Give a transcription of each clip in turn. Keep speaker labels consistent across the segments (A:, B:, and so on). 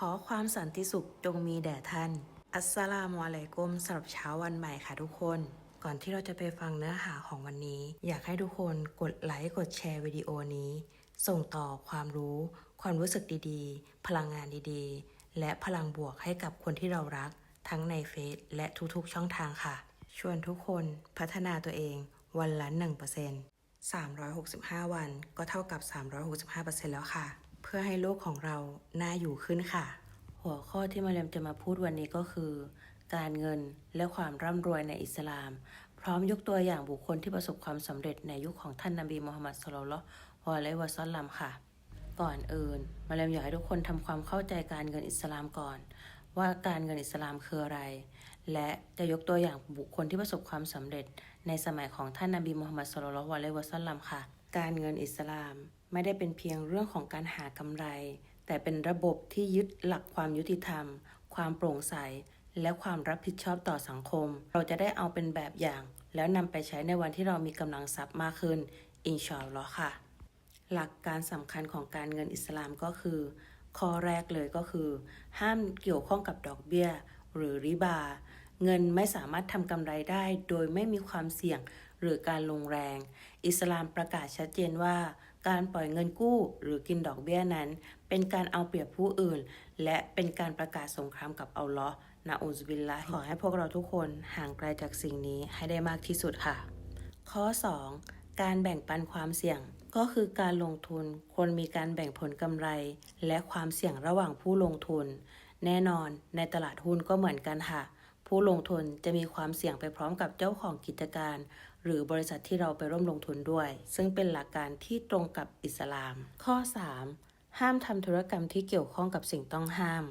A: ขอความสันติสุขจงมีแด่ท่าน อัสสลามุอะลัยกุมสำหรับเช้าวันใหม่ค่ะทุกคน ก่อนที่เราจะไปฟังเนื้อหาของวันนี้ อยากให้ทุกคนกดไลค์กดแชร์วิดีโอนี้ ส่งต่อความรู้ ความรู้สึกดีๆ พลังงานดีๆ และพลังบวกให้กับคนที่เรารัก ทั้งในเฟซและทุกๆช่องทางค่ะ ชวนทุกคนพัฒนาตัวเองวันละ1% 365 วันก็เท่ากับ 365%แล้วค่ะ เพื่อให้โลกของเราน่าอยู่ขึ้นค่ะ หัวข้อที่มาเรียมจะมาพูดวันนี้ก็คือ การเงินและความร่ำรวยในอิสลาม พร้อมยกตัวอย่างบุคคลที่ประสบความสำเร็จในยุคของท่านนบีมูฮัมมัดสุลลัลฮุอะลัยฮิวะซัลลัมค่ะ ก่อนอื่น มาเรียมอยากให้ทุกคนทำความเข้าใจการเงินอิสลามก่อน ว่าการเงินอิสลามคืออะไร และจะยกตัวอย่างบุคคลที่ประสบความสำเร็จ ในสมัยของท่านนบีมูฮัมมัดสุลลัลลอฮุอะลัยฮิวะซัลลัมค่ะ การเงินอิสลามไม่ได้เป็นเพียงเรื่องของการหากำไร แต่เป็นระบบที่ยึดหลักความยุติธรรม ความโปร่งใส และความรับผิดชอบต่อสังคม เราจะได้เอาเป็นแบบอย่าง แล้วนำไปใช้ในวันที่เรามีกำลังทรัพย์มากขึ้น อินชาอัลลอฮ์ค่ะ หลักการสำคัญของการเงินอิสลามก็คือ ข้อแรกเลยก็คือ ห้ามเกี่ยวข้องกับดอกเบี้ย หรือริบา เงินไม่สามารถทำกำไรได้โดยไม่มีความเสี่ยงหรือการลงแรง อิสลามประกาศชัดเจนว่า การปล่อยเงินกู้หรือกินดอกเบี้ยนั้น เป็นการเอาเปรียบผู้อื่น และเป็นการประกาศสงครามกับอัลลอฮ์นะอูซบิลละขอให้พวกเราทุกคนห่างไกลจากสิ่งนี้ให้ได้มากที่สุดค่ะ ข้อ 2. การแบ่งปันความเสี่ยงก็คือการลงทุนควรมีการแบ่งผลกำไร และความเสี่ยงระหว่างผู้ลงทุน แน่นอนในตลาดหุ้นก็เหมือนกันค่ะ ผู้ลงทุนจะมีความเสี่ยงไปพร้อมกับเจ้าของกิจการ หรือบริษัทที่เราไปร่วมลงทุนด้วย ซึ่งเป็นหลักการที่ตรงกับอิสลาม ข้อ 3. ห้ามทำธุรกรรมที่เกี่ยวข้องกับสิ่งต้องห้าม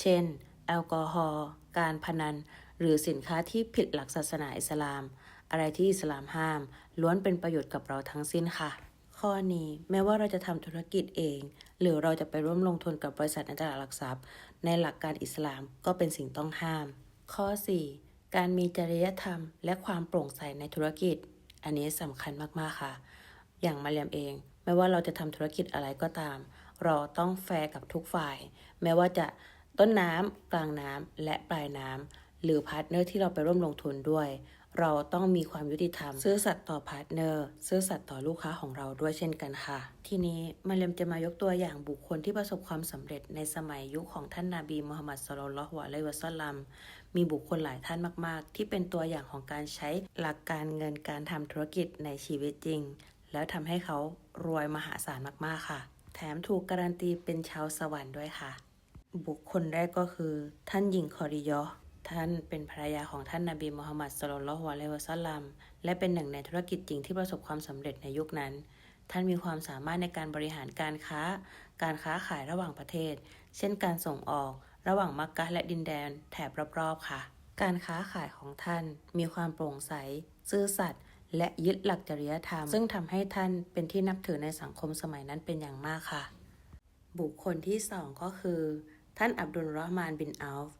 A: เช่น แอลกอฮอล์การพนัน หรือสินค้าที่ผิดหลักศาสนาอิสลาม อะไรที่อิสลามห้าม ล้วนเป็นประโยชน์กับเราทั้งสิ้นค่ะ ข้อนี้แม้ว่าเราจะทำธุรกิจเอง หรือเราจะไปร่วมลงทุนกับบริษัทในตลาดหลักทรัพย์ ในหลักการอิสลามก็เป็นสิ่งต้องห้าม ข้อ 4. การมีจริยธรรม และความโปร่งใสในธุรกิจ อันนี้สำคัญมากๆค่ะ อย่างมาเรียมเอง ไม่ว่าเราจะทำธุรกิจอะไรก็ตาม เราต้องแฟร์กับทุกฝ่าย แม้ว่าจะต้นน้ำกลางน้ำและปลายน้ำหรือพาร์ทเนอร์ที่เราไปร่วมลงทุนด้วย เราต้องมีความยุติธรรม ซื่อสัตย์ต่อพาร์ทเนอร์ซื่อสัตย์ต่อลูกค้าของเราด้วยเช่นกันค่ะ ทีนี้มาเรียมจะมายกตัวอย่างบุคคลที่ประสบความสำเร็จในสมัยยุคของท่านนาบีมูฮัมมัดสุลลัลฮุอะลัยฮิวะซัลลัม มีบุคคลหลายท่านมาก ๆ ที่เป็นตัวอย่างของการใช้หลักการเงินการทำธุรกิจในชีวิตจริง แล้วทำให้เขารวยมหาศาลมากๆค่ะ แถมถูกการันตีเป็นชาวสวรรค์ด้วยค่ะ บุคคลแรกก็คือ ท่านหญิงคอริยอห์ท่านเป็นภรรยาของท่านนาบีมูฮัมมัดสุลลัลฮุอะลัยฮิวะซัลลัมและเป็นหนึ่งในธุรกิจจริงที่ประสบความสำเร็จในยุคนั้น ท่านมีความสามารถในการบริหารการค้า การค้าขายระหว่างประเทศ เช่นการส่งออก ระหว่างมักกะฮ์และดินแดนแถบรอบๆค่ะ การค้าขายของท่านมีความโปร่งใส ซื่อสัตย์และยึดหลักจริยธรรม ซึ่งทำให้ท่านเป็นที่นับถือในสังคมสมัยนั้นเป็นอย่างมากค่ะ บุคคลที่สองก็คือ ท่านอับดุลรอมานบินอัลฟ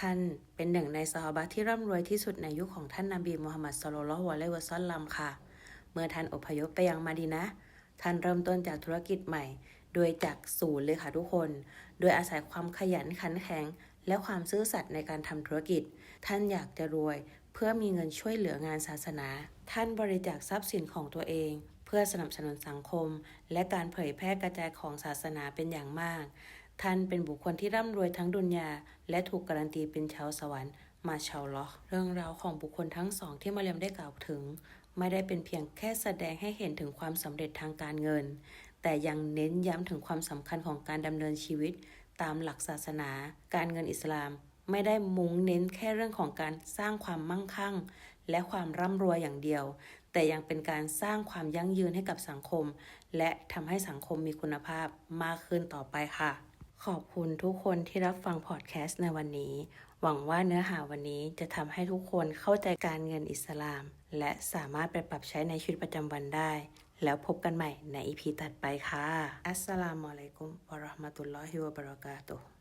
A: ท่านเป็นหนึ่งในซอฮาบะที่ร่ำรวยที่สุดในยุคของท่านนาบีมูฮัมมัดสุลลลฮุอะลัยฮิวะซัลลัมค่ะ เมื่อท่านอพยพไปยังมาดีนะ ท่านเริ่มต้นจากธุรกิจใหม่ โดยจากศูนย์เลยค่ะทุกคน โดยอาศัยความขยันขันแข็ง และความซื่อสัตย์ในการทำธุรกิจ ท่านอยากจะรวย เพื่อมีเงินช่วยเหลืองานศาสนา ท่านบริจาคทรัพย์สินของตัวเอง เพื่อสนับสนุนสังคม และการเผยแพร่กระจายของศาสนาเป็นอย่างมาก ท่านเป็นบุคคลที่ร่ำรวยทั้งดุนยา และถูกการันตีเป็นชาวสวรรค์มาชาอัลลอฮ์เรื่องราวของบุคคลทั้งสองที่มาเรียมได้กล่าวถึง ไม่ได้เป็นเพียงแค่แสดงให้เห็นถึงความสำเร็จทางการเงิน แต่ยังเน้นย้ำถึงความสำคัญของการดำเนินชีวิตตามหลักศาสนา การเงินอิสลาม ไม่ได้มุ่งเน้นแค่เรื่องของการสร้างความมั่งคั่ง และความร่ำรวยอย่างเดียว แต่ยังเป็นการสร้างความยั่งยืนให้กับสังคม และทำให้สังคมมีคุณภาพมากขึ้นต่อไปค่ะ ขอบคุณทุกคนที่รับฟังพอดแคสต์ในวันนี้ หวังว่าเนื้อหาวันนี้จะทำให้ทุกคนเข้าใจการเงินอิสลาม และสามารถไปปรับใช้ในชีวิตประจำวันได้ แล้วพบกันใหม่ในอีพีถัดไปค่ะ อัสสลามุอะลัยกุมวะราะห์มะตุลลอฮิวะบะเราะกาตุฮ์